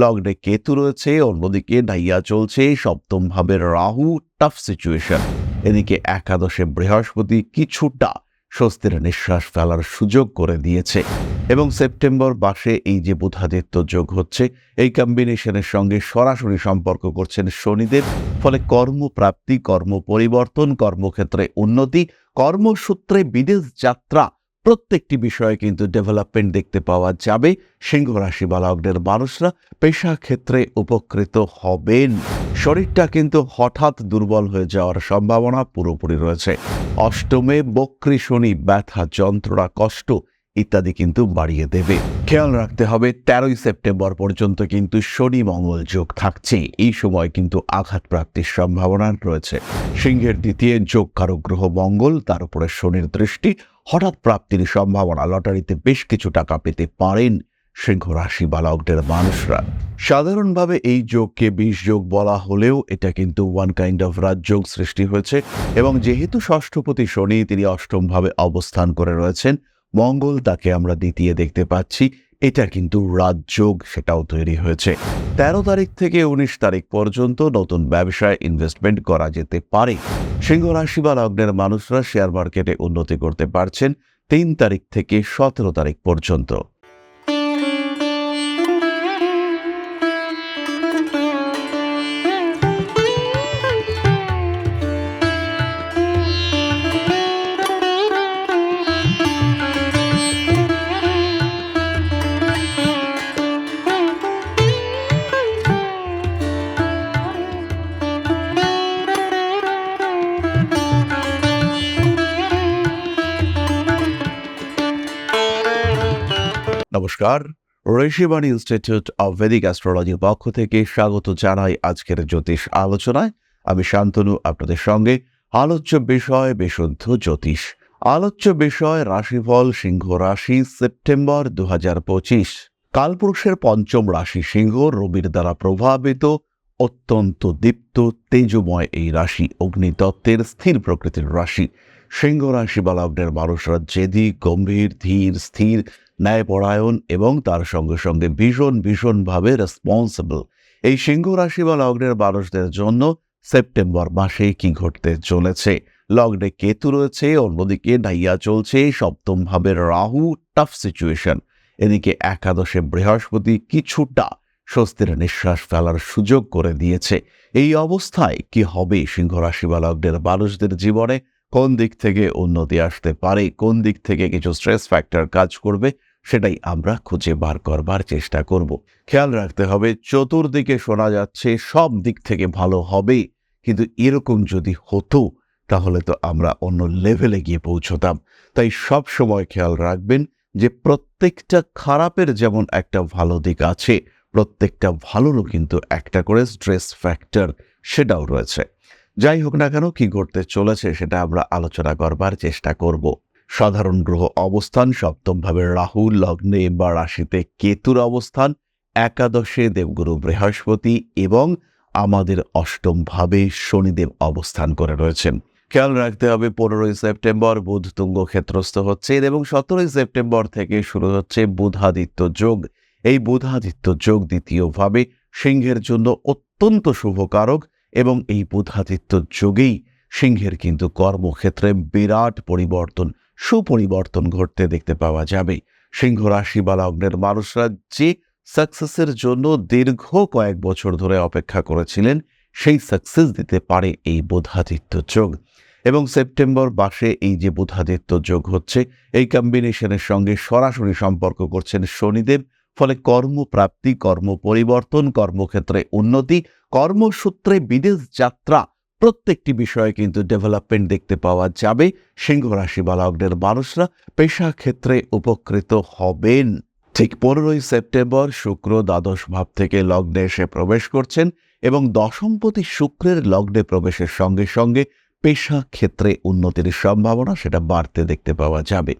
লগ্নে কেতু রয়েছে, অন্যদিকে ডাইয়া চলছে সপ্তম ভাবের রাহু টাফ সিচুয়েশন এদিকে একাদশে বৃহস্পতি কিছুটা স্বস্তির নিঃশ্বাস ফেলার সুযোগ করে দিয়েছে। এবং সেপ্টেম্বর মাসে এই যে বুধাদিত্য যোগ হচ্ছে, এই কম্বিনেশনের সঙ্গে সরাসরি সম্পর্ক করছেন শনিদেব। ফলে কর্মপ্রাপ্তি কর্ম পরিবর্তন কর্মক্ষেত্রে উন্নতি, কর্মসূত্রে বিদেশ যাত্রা প্রত্যেকটি বিষয়ে কিন্তু ডেভেলপমেন্ট দেখতে পাওয়া যাবে। সিংহ রাশি বা লগ্নের মানুষরা পেশা ক্ষেত্রে উপকৃত হবেন। শরীরটা কিন্তু হঠাৎ দুর্বল হয়ে যাওয়ার সম্ভাবনা পুরোপুরি রয়েছে। অষ্টমে বক্রী শনি, ব্যথা, যন্ত্রণা, কষ্ট ইত্যাদি কিন্তু বাড়িয়ে দেবে। খেয়াল রাখতে হবে, তেরোই সেপ্টেম্বর পর্যন্ত কিন্তু শনি মঙ্গল যোগ থাকছে। এই সময় কিন্তু আঘাত প্রাপ্তির সম্ভাবনা রয়েছে। সিংহের দ্বিতীয় যোগ কারক গ্রহ মঙ্গল, তার উপরে শনির দৃষ্টি হঠাৎ প্রাপ্তির সম্ভাবনা, লটারিতে বেশ কিছু টাকা পেতে পারেন সিংহ রাশি বালকদের মানুষরা। সাধারণভাবে এই যোগকে বিষ যোগ বলা হলেও এটা কিন্তু ওয়ান কাইন্ড অফ রাজযোগ সৃষ্টি হয়েছে এবং যেহেতু ষষ্ঠপতি শনি, তিনি অষ্টমভাবে অবস্থান করে রয়েছেন মঙ্গল তাকে আমরা দ্বিতীয় দেখতে পাচ্ছি। এটা কিন্তু রাজযোগ, সেটাও তৈরি হয়েছে। তেরো তারিখ থেকে উনিশ তারিখ পর্যন্ত নতুন ব্যবসায় ইনভেস্টমেন্ট করা যেতে পারে। সিংহ রাশি বা লগ্নের মানুষরা শেয়ার মার্কেটে উন্নতি করতে পারছেন তিন তারিখ থেকে সতেরো তারিখ পর্যন্ত। নমস্কার। ঋষিবাণী ইনস্টিটিউট অব ভেদিক অ্যাস্ট্রোলজির পক্ষ থেকে স্বাগত জানাই আজকের জ্যোতিষ আলোচনায়। আমি শান্তনু, আপনাদের সঙ্গে। আলোচ্য বিষয়, বিশুদ্ধ জ্যোতিষ। আলোচ্য বিষয়, রাশিফল, সিংহ রাশি, সেপ্টেম্বর দু হাজার পঁচিশ। কালপুরুষের পঞ্চম রাশি সিংহ, রবির দ্বারা প্রভাবিত, অত্যন্ত দীপ্ত, তেজময় এই রাশি অগ্নিতত্ত্বের স্থির প্রকৃতির রাশি। সিংহ রাশি বা লগ্নের মানুষরা জেদি, গম্ভীর, ধীর, স্থির ন্যায়পরায়ণ এবং তার সঙ্গে সঙ্গে ভীষণ ভীষণভাবে রেসপন্সিবল এই সিংহ রাশি বা লগ্নের মানুষদের জন্য সেপ্টেম্বর মাসে কি ঘটতে চলেছে? লগ্নে কেতু রয়েছে, অন্যদিকে ডাইয়া চলছে সপ্তম ভাবের রাহু টাফ সিচুয়েশন এদিকে একাদশে বৃহস্পতি কিছুটা স্বস্তির নিঃশ্বাস ফেলার সুযোগ করে দিয়েছে। এই অবস্থায় কি হবে সিংহ রাশি বা লগ্নের মানুষদের জীবনে? কোন দিক থেকে উন্নতি আসতে পারে, কোন দিক থেকে কিছু স্ট্রেস ফ্যাক্টর কাজ করবে, সেটাই আমরা খুঁজে বার করবার চেষ্টা করব। খেয়াল রাখতে হবে, চতুর্দিকে শোনা যাচ্ছে সব দিক থেকে ভালো হবে, কিন্তু এরকম যদি হতো, তাহলে তো আমরা অন্য লেভেলে গিয়ে পৌঁছতাম। তাই সব সময় খেয়াল রাখবেন যে প্রত্যেকটা খারাপের যেমন একটা ভালো দিক আছে, প্রত্যেকটা ভালোরও কিন্তু একটা করে স্ট্রেস ফ্যাক্টর সেটাও রয়েছে। যাই হোক না কেন, কি ঘটতে চলেছে সেটা আমরা আলোচনা করবার চেষ্টা করব। সাধারণ গ্রহ অবস্থান সপ্তমভাবে রাহু, লগ্নে বা রাশিতে কেতুর অবস্থান, একাদশে দেবগুরু বৃহস্পতি এবং আমাদের অষ্টম ভাবে শনিদেব অবস্থান করে রয়েছেন। খেয়াল রাখতে হবে, পনেরোই সেপ্টেম্বর বুধ তুঙ্গ ক্ষেত্রস্থ হচ্ছে এবং সতেরোই সেপ্টেম্বর থেকে শুরু হচ্ছে বুধাদিত্য যোগ। এই বুধাদিত্য যোগ দ্বিতীয়ভাবে সিংহের জন্য অত্যন্ত শুভকারক এবং এই বুধাদিত্য যোগেই সিংহের কিন্তু কর্মক্ষেত্রে বিরাট পরিবর্তন, সুপরিবর্তন ঘটতে দেখতে পাওয়া যাবে। সিংহ রাশি বা লগ্নের মানুষরা যে সাকসেসের জন্য দীর্ঘ কয়েক বছর ধরে অপেক্ষা করেছিলেন, সেই সাকসেস দিতে পারে এই বোধাদিত্য যোগ। এবং সেপ্টেম্বর মাসে এই যে বুধাদিত্য যোগ হচ্ছে, এই কম্বিনেশনের সঙ্গে সরাসরি সম্পর্ক করছেন শনিদেব ফলে কর্মপ্রাপ্তি কর্ম পরিবর্তন কর্মক্ষেত্রে উন্নতি, কর্মসূত্রে বিদেশ যাত্রা প্রত্যেকটি বিষয়ে কিন্তু ডেভেলপমেন্ট দেখতে পাওয়া যাবে। সিংহ রাশি বা লগ্নের মানুষরা পেশা ক্ষেত্রে উপকৃত হবেন। ঠিক পনেরোই সেপ্টেম্বর শুক্র দ্বাদশ ভাব থেকে লগ্নে এসে প্রবেশ করছেন এবং দশমপতি শুক্রের লগ্নে প্রবেশের সঙ্গে সঙ্গে পেশা ক্ষেত্রে উন্নতির সম্ভাবনা সেটা বাড়তে দেখতে পাওয়া যাবে।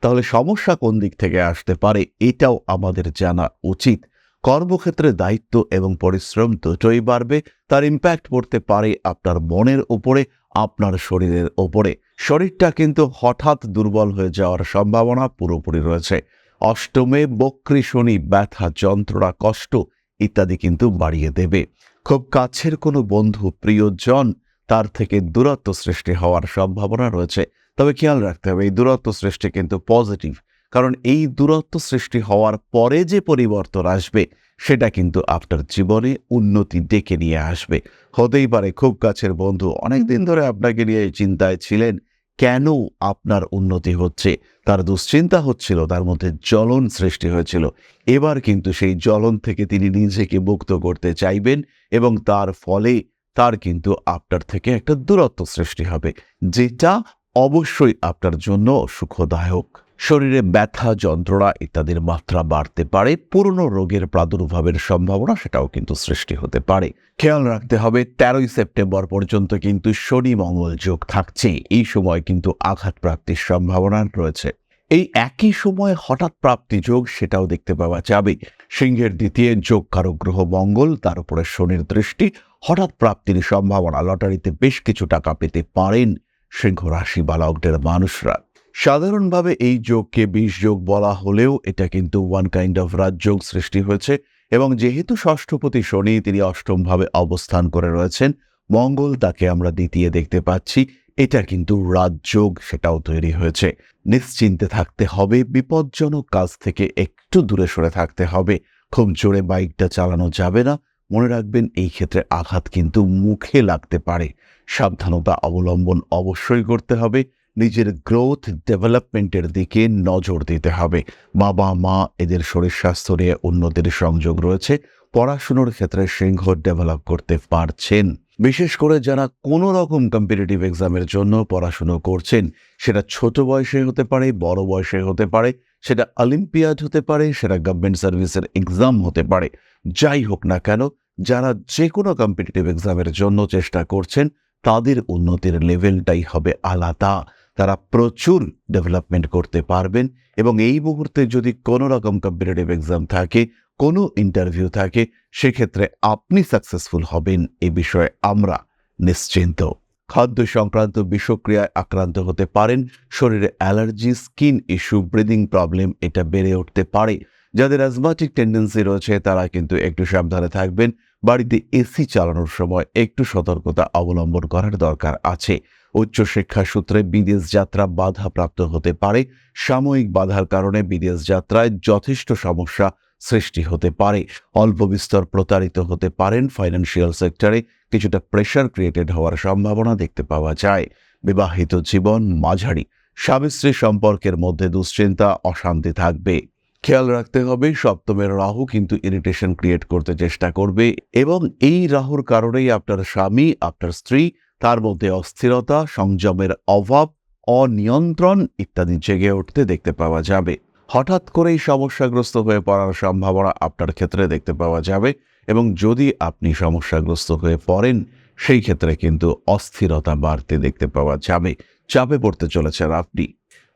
তাহলে সমস্যা কোন দিক থেকে আসতে পারে এটাও আমাদের জানা উচিত। কর্মক্ষেত্রে দায়িত্ব এবং পরিশ্রম দুটোই বাড়বে, তার ইম্প্যাক্ট পড়তে পারে আপনার মনের উপরে, আপনার শরীরের ওপরে শরীরটা কিন্তু হঠাৎ দুর্বল হয়ে যাওয়ার সম্ভাবনা পুরোপুরি রয়েছে। অষ্টমে বক্রী শনি ব্যথা, যন্ত্রণা, কষ্ট ইত্যাদি কিন্তু বাড়িয়ে দেবে। খুব কাছের কোনো বন্ধু, প্রিয়জন তার থেকে দূরত্ব সৃষ্টি হওয়ার সম্ভাবনা রয়েছে। তবে খেয়াল রাখতে হবে, এই দূরত্ব সৃষ্টি কিন্তু পজিটিভ, কারণ এই দূরত্ব সৃষ্টি হওয়ার পরে যে পরিবর্তন আসবে, সেটা কিন্তু আপনার জীবনে উন্নতি ডেকে নিয়ে আসবে। হতেই পারে খুব কাছের বন্ধু অনেকদিন ধরে আপনাকে নিয়ে চিন্তায় ছিলেন, কেন আপনার উন্নতি হচ্ছে? তার দুশ্চিন্তা হচ্ছিল, তার মধ্যে জ্বলন সৃষ্টি হয়েছিল। এবার কিন্তু সেই জ্বলন থেকে তিনি নিজেকে মুক্ত করতে চাইবেন এবং তার ফলে তার কিন্তু আপনার থেকে একটা দূরত্ব সৃষ্টি হবে, যেটা অবশ্যই আপনার জন্য সুখদায়ক। শরীরে ব্যথা, যন্ত্রণা ইত্যাদির মাত্রা বাড়তে পারে, পুরনো রোগের প্রাদুর্ভাবের সম্ভাবনা সেটাও কিন্তু সৃষ্টি হতে পারে। খেয়াল রাখতে হবে, তেরোই সেপ্টেম্বর পর্যন্ত কিন্তু শনি মঙ্গল যোগ থাকছে, এই সময় কিন্তু আঘাত প্রাপ্তির সম্ভাবনা রয়েছে। এই একই সময় হঠাৎ প্রাপ্তি যোগ সেটাও দেখতে পাওয়া যাবে। সিংহের দ্বিতীয় যোগ কারক গ্রহ মঙ্গল, তার উপরে শনির দৃষ্টি হঠাৎ প্রাপ্তির সম্ভাবনা, লটারিতে বেশ কিছু টাকা পেতে পারেন সিংহ রাশি বালকদের মানুষরা। সাধারণভাবে এই যোগকে বিষ যোগ বলা হলেও এটা কিন্তু ওয়ান কাইন্ড অফ রাজযোগ সৃষ্টি হয়েছে এবং যেহেতু ষষ্ঠপতি শনি, তিনি অষ্টমভাবে অবস্থান করে রয়েছেন, মঙ্গল তাকে আমরা দ্বিতীয় দেখতে পাচ্ছি, এটা কিন্তু রাজযোগ সেটাও তৈরি হয়েছে। নিশ্চিন্তে থাকতে হবে, বিপজ্জনক কাজ থেকে একটু দূরে সরে থাকতে হবে, খুব জোরে বাইকটা চালানো যাবে না মনে রাখবেন, এই ক্ষেত্রে আঘাত কিন্তু মুখে লাগতে পারে। সাবধানতা অবলম্বন অবশ্যই করতে হবে। নিজের গ্রোথ ডেভেলপমেন্টের দিকে নজর দিতে হবে। বাবা, মা এদের শরীর স্বাস্থ্য নিয়ে উন্নতির সংযোগ রয়েছে। পড়াশুনোর ক্ষেত্রে সিংহ ডেভেলপ করতে পারছেন। বিশেষ করে যারা কোনো রকম কম্পিটিটিভ এক্সামের জন্য পড়াশুনো করছেন, সেটা ছোট বয়সে হতে পারে, বড় বয়সে হতে পারে, সেটা অলিম্পিয়াড হতে পারে, সেটা গভর্নমেন্ট সার্ভিসের এক্সাম হতে পারে। যাই হোক না কেন যারা যে কোনো কম্পিটিটিভ এক্সামের জন্য চেষ্টা করছেন, তাদের উন্নতির লেভেলটাই হবে আলাদা। তারা প্রচুর ডেভেলপমেন্ট করতে পারবেন এবং এই মুহূর্তে যদি কোনো রকম কম্পিটিটিভ এক্সাম থাকে, কোনো ইন্টারভিউ থাকে, সেক্ষেত্রে আপনি সাকসেসফুল হবেন এ বিষয়ে আমরা নিশ্চিন্ত। খাদ্য সংক্রান্ত বিষক্রিয়ায় আক্রান্ত হতে পারেন, শরীরে allergy skin issue breathing problem এটা বেড়ে উঠতে পারে। যাদের অ্যাজমাটিক টেন্ডেন্সি রয়েছে, তারা কিন্তু একটু সাবধানে থাকবেন। বাড়িতে এসি চালানোর সময় একটু সতর্কতা অবলম্বন করার দরকার আছে। উচ্চশিক্ষা সূত্রে বিদেশ যাত্রা বাধাপ্রাপ্ত হতে পারে। সাময়িক বাধার কারণে বিদেশ যাত্রায় যথেষ্ট সমস্যা সৃষ্টি হতে পারে। অল্প বিস্তর প্রতারিত হতে পারেন ফাইন্যান্সিয়াল সেক্টরে কিছুটা প্রেশার ক্রিয়েটেড হওয়ার সম্ভাবনা দেখতে পাওয়া যায়। বিবাহিত জীবন মাঝারি। স্বামী স্ত্রী সম্পর্কের মধ্যে দুশ্চিন্তা, অশান্তি থাকবে। খেয়াল রাখতে হবে, সপ্তমের রাহু কিন্তু ইরিটেশন ক্রিয়েট করতে চেষ্টা করবে এবং এই রাহুর কারণেই আপনার স্বামী, আপনার স্ত্রী, তার মধ্যে অস্থিরতা, সংযমের অভাব, অনিয়ন্ত্রণ ইত্যাদি জেগে উঠতে দেখতে পাওয়া যাবে। হঠাৎ করেই সমস্যাগ্রস্ত হয়ে পড়ার সম্ভাবনা আপনার ক্ষেত্রে দেখতে পাওয়া যাবে এবং যদি আপনি সমস্যাগ্রস্ত হয়ে পড়েন, সেই ক্ষেত্রে কিন্তু অস্থিরতা বাড়তে দেখতে পাওয়া যাবে। চাপে পড়তে চলেছেন আপনি।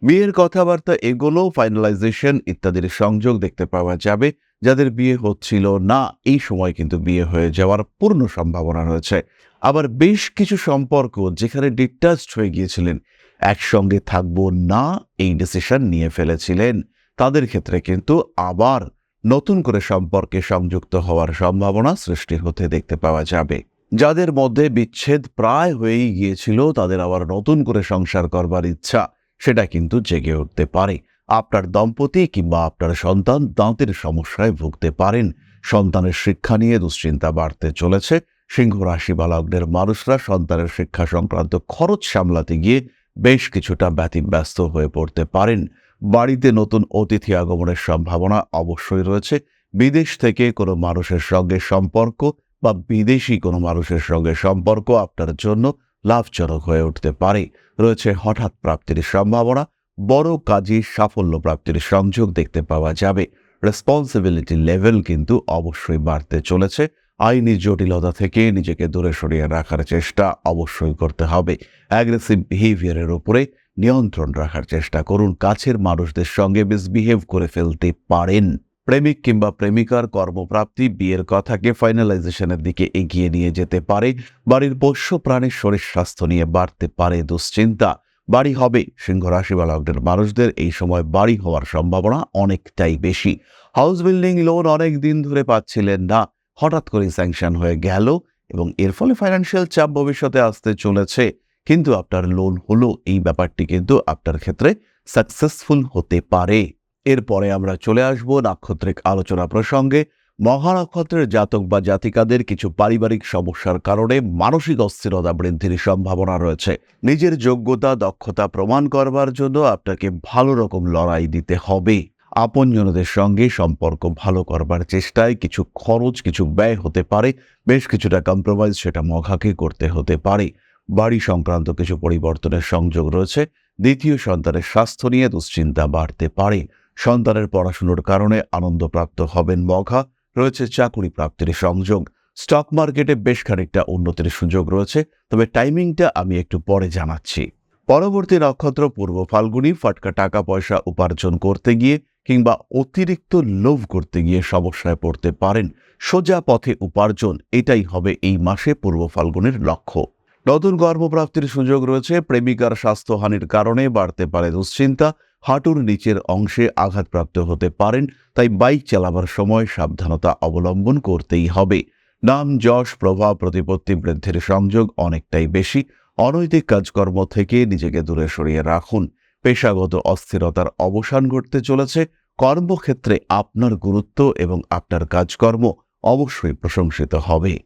বিয়ের কথাবার্তা এগুলো ফাইনালাইজেশন ইত্যাদির সংযোগ দেখতে পাওয়া যাবে। যাদের বিয়ে হচ্ছিল না, এই সময় কিন্তু বিয়ে হয়ে যাওয়ার পূর্ণ সম্ভাবনা রয়েছে। আবার বেশ কিছু সম্পর্ক যেখানে ডিটাচড হয়ে গিয়েছিলেন, একসঙ্গে থাকব না, এই ডিসিশন নিয়ে ফেলেছিলেন। তাদের ক্ষেত্রে কিন্তু আবার নতুন করে সম্পর্কে সংযুক্ত হওয়ার সম্ভাবনা সৃষ্টি হতে দেখতে পাওয়া যাবে। যাদের মধ্যে বিচ্ছেদ প্রায় হয়েই গিয়েছিল, তাদের আবার নতুন করে সংসার করবার ইচ্ছা। সেটা কিন্তু জেগে উঠতে পারে। আপনার দম্পতি কিংবা আপনার সন্তান দাঁতের সমস্যায় ভুগতে পারেন। সন্তানের শিক্ষা নিয়ে দুশ্চিন্তা বাড়তে চলেছে। সিংহ রাশি বালকদের মানুষরা সন্তানের শিক্ষা সংক্রান্ত খরচ সামলাতে গিয়ে বেশ কিছুটা ব্যতিব্যস্ত হয়ে পড়তে পারেন। বাড়িতে নতুন অতিথি আগমনের সম্ভাবনা অবশ্যই রয়েছে। বিদেশ থেকে কোনো মানুষের সঙ্গে সম্পর্ক বা বিদেশি কোনো মানুষের সঙ্গে সম্পর্ক আপনার জন্য লাভজনক হয়ে উঠতে পারে। রয়েছে হঠাৎ প্রাপ্তির সম্ভাবনা, বড় কাজে সাফল্য প্রাপ্তির সংযোগ দেখতে পাওয়া যাবে। রেসপন্সিবিলিটি লেভেল কিন্তু অবশ্যই বাড়তে চলেছে। আইনি জটিলতা থেকে নিজেকে দূরে সরিয়ে রাখার চেষ্টা অবশ্যই করতে হবে। অ্যাগ্রেসিভ বিহেভিয়ারের উপরে নিয়ন্ত্রণ রাখার চেষ্টা করুন। কাছের মানুষদের সঙ্গে মিসবিহেভ করে ফেলতে পারেন। প্রেমিক কিংবা প্রেমিকার কর্মপ্রাপ্তি বিয়ের কথাকে ফাইনালাইজেশনের দিকে এগিয়ে নিয়ে যেতে পারে। বাড়ির পোষ্য প্রাণীর শরীর স্বাস্থ্য নিয়ে বাড়তে পারে দুশ্চিন্তা। বাড়ি হবে সিংহ রাশি বালকদের মানুষদের। এই সময় বাড়ি হওয়ার সম্ভাবনা অনেকটাই বেশি। হাউস বিল্ডিং লোন অনেক দিন ধরে পাচ্ছিলেন না। হঠাৎ করে স্যাংশন হয়ে গেল এবং এর ফলে ফাইন্যান্সিয়াল চাপ ভবিষ্যতে আসতে চলেছে। কিন্তু আপনার লোন হলো। এই ব্যাপারটি কিন্তু আপনার ক্ষেত্রে সাকসেসফুল হতে পারে। এরপরে আমরা চলে আসব নাক্ষত্রিক আলোচনা প্রসঙ্গে। মহা নক্ষত্রের জাতক বা জাতিকাদের কিছু পারিবারিক সমস্যার কারণে মানসিক অস্থিরতা বৃদ্ধির সম্ভাবনা রয়েছে। নিজের যোগ্যতা, দক্ষতা প্রমাণ করবার জন্য আপনাকে ভালো রকম লড়াই দিতে হবে। আপনজনদের সঙ্গে সম্পর্ক ভালো করবার চেষ্টায় কিছু খরচ, কিছু ব্যয় হতে পারে, বেশ কিছুটা কম্প্রোমাইজ সেটা মঘাকে করতে হতে পারে। বাড়ি সংক্রান্ত কিছু পরিবর্তনের সংযোগ রয়েছে, দ্বিতীয় সন্তানের স্বাস্থ্য নিয়ে দুশ্চিন্তা বাড়তে পারে। সন্তানের পড়াশুনোর কারণে আনন্দপ্রাপ্ত হবেন মঘা। রয়েছে চাকুরি প্রাপ্তির সংযোগ। স্টক মার্কেটে বেশ খানিকটা উন্নতির সুযোগ রয়েছে, তবে টাইমিংটা আমি একটু পরে জানাচ্ছি। পরবর্তী নক্ষত্র পূর্ব ফাল্গুনি, ফাটকা টাকা পয়সা উপার্জন করতে গিয়ে কিংবা অতিরিক্ত লোভ করতে গিয়ে সমস্যায় পড়তে পারেন। সোজা পথে উপার্জন, এটাই হবে এই মাসে পূর্ব ফাল্গুনের লক্ষ্য। নতুন গর্ভপ্রাপ্তির সুযোগ রয়েছে, প্রেমিকার স্বাস্থ্যহানির কারণে বাড়তে পারে দুশ্চিন্তা হাঁটুর নিচের অংশে আঘাতপ্রাপ্ত হতে পারেন, তাই বাইক চালাবার সময় সাবধানতা অবলম্বন করতেই হবে। নাম, যশ, প্রভাব, প্রতিপত্তি, বৃদ্ধির সংযোগ অনেকটাই বেশি। অনৈতিক কাজকর্ম থেকে নিজেকে দূরে সরিয়ে রাখুন। পেশাগত অস্থিরতার অবসান ঘটতে চলেছে। কর্মক্ষেত্রে আপনার গুরুত্ব এবং আপনার কাজকর্ম অবশ্যই প্রশংসিত হবে।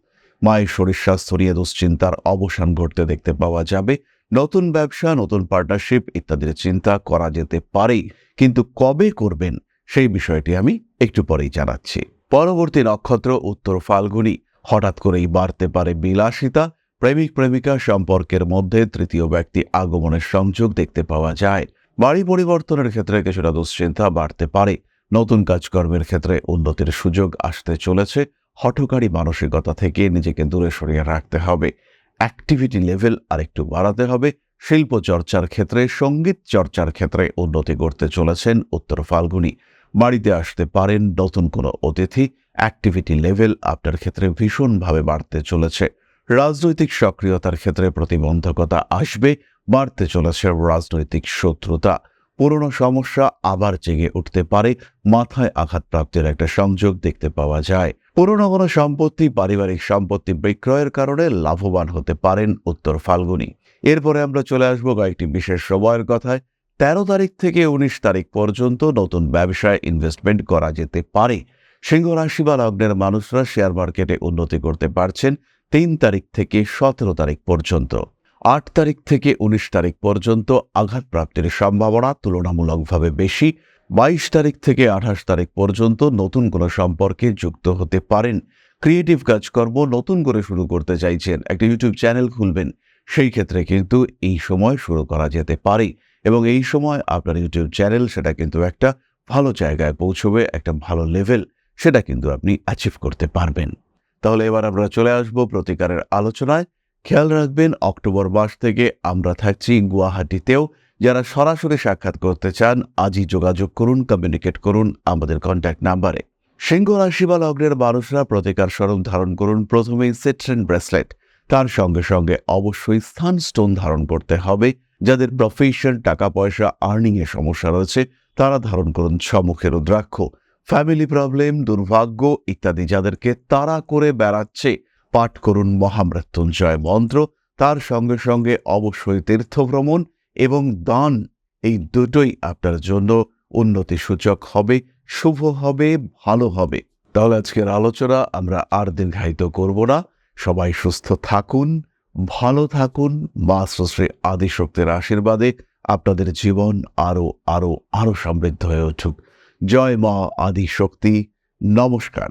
মায়ের শরীর স্বাস্থ্য নিয়ে দুশ্চিন্তার অবসান ঘটতে দেখতে পাওয়া যাবে। নতুন ব্যবসা, নতুন পার্টনারশিপ ইত্যাদির চিন্তা করা যেতে পারে, কিন্তু কবে করবেন সেই বিষয়টি আমি একটু পরেই জানাচ্ছি। পরবর্তী নক্ষত্র উত্তর ফাল্গুনি। হঠাৎ করেই বাড়তে পারে বিলাসিতা। প্রেমিক, প্রেমিকা সম্পর্কের মধ্যে তৃতীয় ব্যক্তি আগমনের সংযোগ দেখতে পাওয়া যায়। বাড়ি পরিবর্তনের ক্ষেত্রে কিছুটা দুশ্চিন্তা বাড়তে পারে। নতুন কাজকর্মের ক্ষেত্রে উন্নতির সুযোগ আসতে চলেছে। হঠকারী মানসিকতা থেকে নিজেকে দূরে সরিয়ে রাখতে হবে। অ্যাক্টিভিটি লেভেল আরেকটু বাড়াতে হবে। শিল্প চর্চার ক্ষেত্রে, সংগীত চর্চার ক্ষেত্রে উন্নতি করতে চলেছেন উত্তর ফাল্গুনি। বাড়িতে আসতে পারেন নতুন কোনো অতিথি। অ্যাক্টিভিটি লেভেল আপনার ক্ষেত্রে ভীষণভাবে বাড়তে চলেছে। রাজনৈতিক সক্রিয়তার ক্ষেত্রে প্রতিবন্ধকতা আসবে, বাড়তে চলেছে রাজনৈতিক শত্রুতা। পুরনো সমস্যা আবার জেগে উঠতে পারে, মাথায় আঘাতপ্রাপ্তির একটা সংযোগ দেখতে পাওয়া যায়। পুরনো কোনো সম্পত্তি, পারিবারিক সম্পত্তি বিক্রয়ের কারণে লাভবান হতে পারেন উত্তর ফাল্গুনি। এরপরে আমরা চলে আসব কয়েকটি বিশেষ সময়ের কথায়। তেরো তারিখ থেকে উনিশ তারিখ পর্যন্ত নতুন ব্যবসায় ইনভেস্টমেন্ট করা যেতে পারে। সিংহ রাশি বা লগ্নের মানুষরা শেয়ার মার্কেটে উন্নতি করতে পারছেন তিন তারিখ থেকে সতেরো তারিখ পর্যন্ত। আট তারিখ থেকে উনিশ তারিখ পর্যন্ত আঘাত প্রাপ্তির সম্ভাবনা তুলনামূলকভাবে বেশি। বাইশ তারিখ থেকে আঠাশ তারিখ পর্যন্ত নতুন কোনো সম্পর্কে যুক্ত হতে পারেন। ক্রিয়েটিভ কাজকর্ম নতুন করে শুরু করতে চাইছেন একটা ইউটিউব চ্যানেল খুলবেন। সেই ক্ষেত্রে কিন্তু এই সময় শুরু করা যেতে পারে এবং এই সময় আপনার ইউটিউব চ্যানেল সেটা কিন্তু একটা ভালো জায়গায় পৌঁছবে, একটা ভালো লেভেল সেটা কিন্তু আপনি অ্যাচিভ করতে পারবেন। তাহলে এবার আমরা চলে আসব প্রতিকারের আলোচনায়। খেয়াল রাখবেন, অক্টোবর মাস থেকে আমরা থাকছি গুয়াহাটিতেও যারা সরাসরি সাক্ষাৎ করতে চান, আজই যোগাযোগ করুন কমিউনিকেট করুন আমাদের কন্ট্যাক্ট নাম্বারে সিংহ রাশি বা লগ্নের মানুষরা প্রতিকার স্বরূপ ধারণ করুন, প্রথমেই সেট্রেন ব্রেসলেট তার সঙ্গে সঙ্গে অবশ্যই স্থান স্টোন ধারণ করতে হবে। যাদের প্রফেশন টাকা পয়সা আর্নিং এ সমস্যা রয়েছে, তারা ধারণ করুন সম্মুখের রুদ্রাক্ষ। ফ্যামিলি প্রবলেম দুর্ভাগ্য ইত্যাদি যাদেরকে তাড়া করে বেড়াচ্ছে, পাঠ করুন মহামৃত্যুঞ্জয় মন্ত্র। তার সঙ্গে সঙ্গে অবশ্যই তীর্থভ্রমণ এবং দান এই দুটোই আপনার জন্য উন্নতি সূচক হবে, শুভ হবে, ভালো হবে। তাহলে আজকের আলোচনা আমরা আর দীর্ঘায়িত করব না। সবাই সুস্থ থাকুন, ভালো থাকুন, মা শ্রী আদিশক্তির আশীর্বাদে আপনাদের জীবন আরও আরও আরও সমৃদ্ধ হয়ে উঠুক। জয় মা আদিশক্তি। নমস্কার।